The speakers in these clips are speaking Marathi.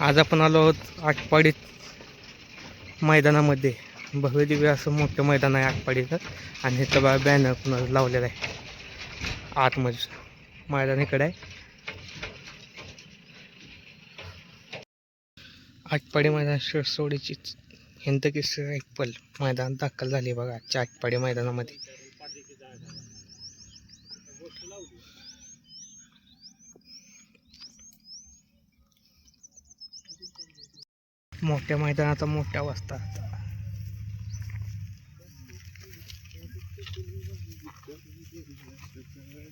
आज आपण आलो आहोत आटपाडीत मैदानामध्ये. भव्य दिव्य असं मोठं मैदान आहे आटपाडीचं. आणि इथं बा बॅनर पुन्हा लावलेला आहे. आतमध्ये. मैदान इकडे आहे. आटपाडी मैदान शिरसोडीची हिंद केसरी ऐकपल मैदान दाखल झाली बघा. आजच्या आटपाडी मैदानामध्ये. मोठ्या मैदानाचा मोठ्या वाजता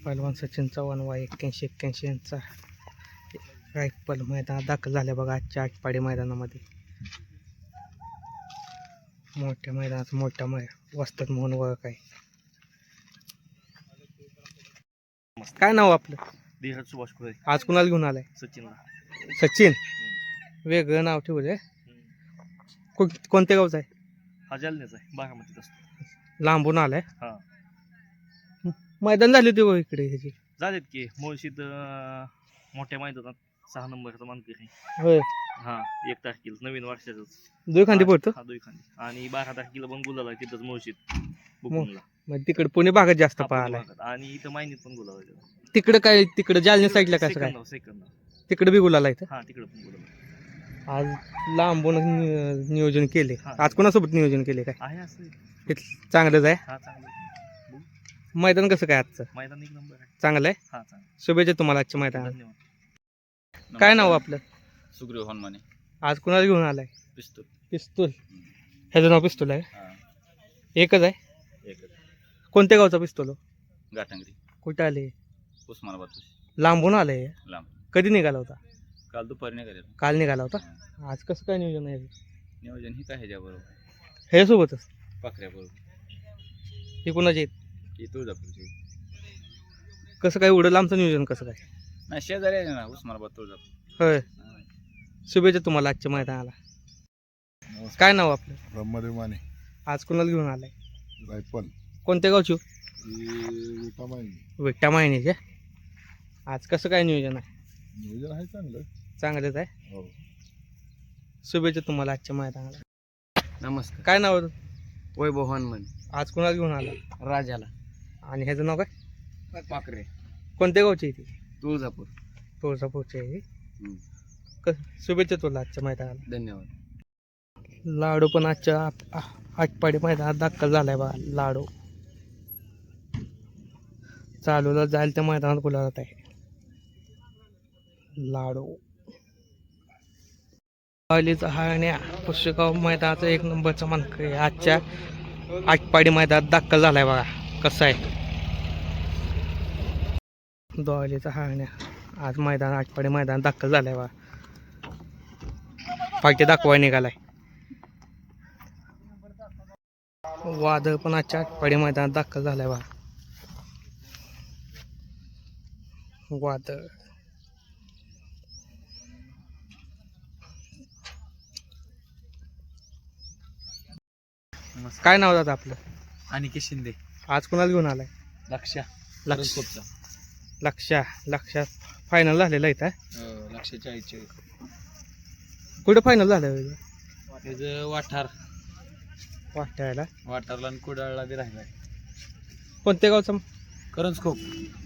पहलवान सचिन चव्हाण वा एक्क्याऐंशी एक्क्याऐंशी यांचा रायफल मैदानात दाखल झाल्या बघा आजच्या आटपाडी मैदानामध्ये. मोठ्या मैदानात मोठ्या मै वस्तात म्हणून ओळख आहे. काय नाव आपलं? धीरज सुभाष आज कुणाला घेऊन आलाय? सचिनला. सचिन. वेगळं नाव ठेवलंय. को कोणत्या गावचं आहे? हा जालन्याचा आहे बारामतीत असतो लांबून आलाय? हा. मैदान झाले होते बघ इकडे ह्याची. झालेत की मुळशीत अं, मोठ्या मैदानात सहा नंबरचा मानकरी होय. हा एक तारखेला नवीन वर्षाचाच. दुई खांदी पडतो हा दोन खांदी. आणि बारा तारखेला पण गुलाल आहे तिथंच मुळशीत बुकुनला मग तिकडे पुणे भागात जास्त पुणे पाहिलाय भागात. आणि इथं मायनीत पण गुलाल आहे. तिकडे काय तिकडे जालन्या साईडला कसं काय? सेकंद सेकंद तिकडे बी गुलाला इथं? हा तिकडे पण गुलाल आहे. आज लांबून नि- नियोजन केले. हा. आज कोणासोबत नियोजन केले काय? आहे असं चांगलंच आहे? हा चांगलं. मैदान कसं काय आजचं? मैदान एक नंबर आहे. चांगलं आहे? हा चांगलं शुभेच्छा तुम्हाला आजच्या मैदानात. धन्यवाद. काय नाव आपलं? सुग्रीव हनुमाने. आज कुणाला घेऊन आलाय? पिस्तूल. पिस्तूल. ह्याचं नाव पिस्तूल आहे? हा. एकच आहे? एक कोणत्या गावचा पिस्तूल हो? गाठंगरी कुठं आले? उस्मानाबाद. लांबून आलंय? लांब. कधी निघाला होता? काल दुपारी करेल काल निघाला होता? आज कसं काय नियोजन आहे? नियोजन ही काय ह्याच्याबरोबर? हे सोबतच पाखऱ्याबरोबर. हे कुणाचे आहेत? ही तुळजापूरची कसं काय एवढं लांबचं नियोजन कसं काय? नाही शेजारी आहे ना उस्मानाबाद तुळजापूर. होय. हा. शुभेच्छा तुम्हाला आजच्या मैदानाला. काय नाव आपलं? ब्रह्मदेव माने. आज कुणाला घेऊन आलाय? रायफल. कोणत्या गावची हो? ही विटा विट्टा माहिनीचे आज कसं काय नियोजन आहे? नियोजन आहे चांगलं. चांगलंच आहे. हो. शुभेच्छा तुम्हाला आजच्या मैदानाला. नमस्कार. काय नाव आहे? वैभव हनुमान. आज कुणाला घेऊन आला? राजाला. आणि ह्याचं नाव काय? पाखरे कोणत्या गावची आहे ती? तुळजापूर. तुळजापूरची आहे. हम्म. क- शुभेच्छा तुला आजच्या मैदानाला. धन्यवाद. लाडू पण आजच्या आ- आ- आटपाडी मैदानात दाखल झालाय बा लाडू. चालूला जाईल त्या मैदानात गुलाबात आहे. लाडू. पालीचा हारण्या पुष्यगाव मैदानाचा एक नंबरचा मानक आहे. आजच्या आटपाडी मैदानात दाखल झालाय बघा. कसं आहे? दोहालीचा हारण्या आज मैदान आटपाडी मैदान दाखल झालाय बघा. फाटे दाखवाय निघालाय. वादळ पण आजच्या आटपाडी मैदानात दाखल झालाय बा वादळ. काय नाव दादा आपलं? की शिंदे. आज कुणाला घेऊन आलाय? लक्ष. लक्ष. लक्षा. लक्षा फायनल झालेलं आहे इथं लक्ष चाळीसचे कुठं फायनल झालं त्याचं वाठार. वाटायला? वाठारला आणि कुडाळला बी राहिलाय. कोणत्या गावचं? करंज खूप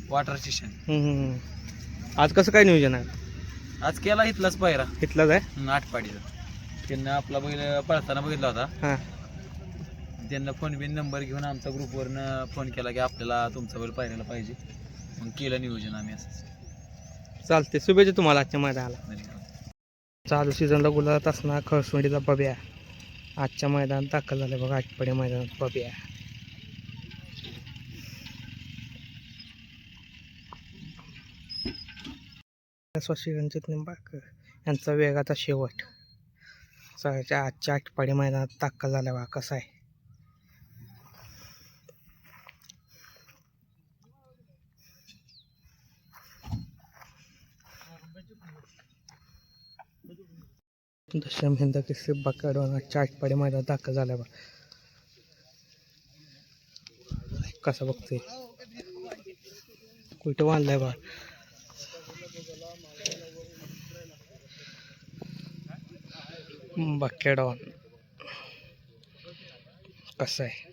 वाटर स्टेशन. हम्म, हम्म, हम्म. आज कसं काय नियोजन आहे? आज केला इथलाच पायरा. इथलंच आहे? आठपाडीचा त्यांना आपला बैल पळताना बघितला होता. हां. त्यांना फोन बिन नंबर घेऊन आमचा ग्रुपवरनं फोन केला की आपल्याला तुमचा बैल पाहायला पाहिजे. मग केलं नियोजन आम्ही असं. चालते शुभेच्छा तुम्हाला आजच्या मैदानाला. धन्यवाद. चालू सीझनला गुलाबात असणार खळसुंडीचा बब्या. आजच्या मैदानात दाखल झालं बघा आठपडे मैदानात बब्या. स्वशिरंजित निंबाळकर यांचा वेगाचा शेवट. सगळ्याच्या आजच्या आठपाडी मैदानात दाखल झाला बघा कसा आहे? दशम हिंद केसरी बकडून आजच्या आठपाडी मैदानात दाखल झाला बा कसं बघते कुठं बांधलाय बा बकेडॉन. कसं आहे?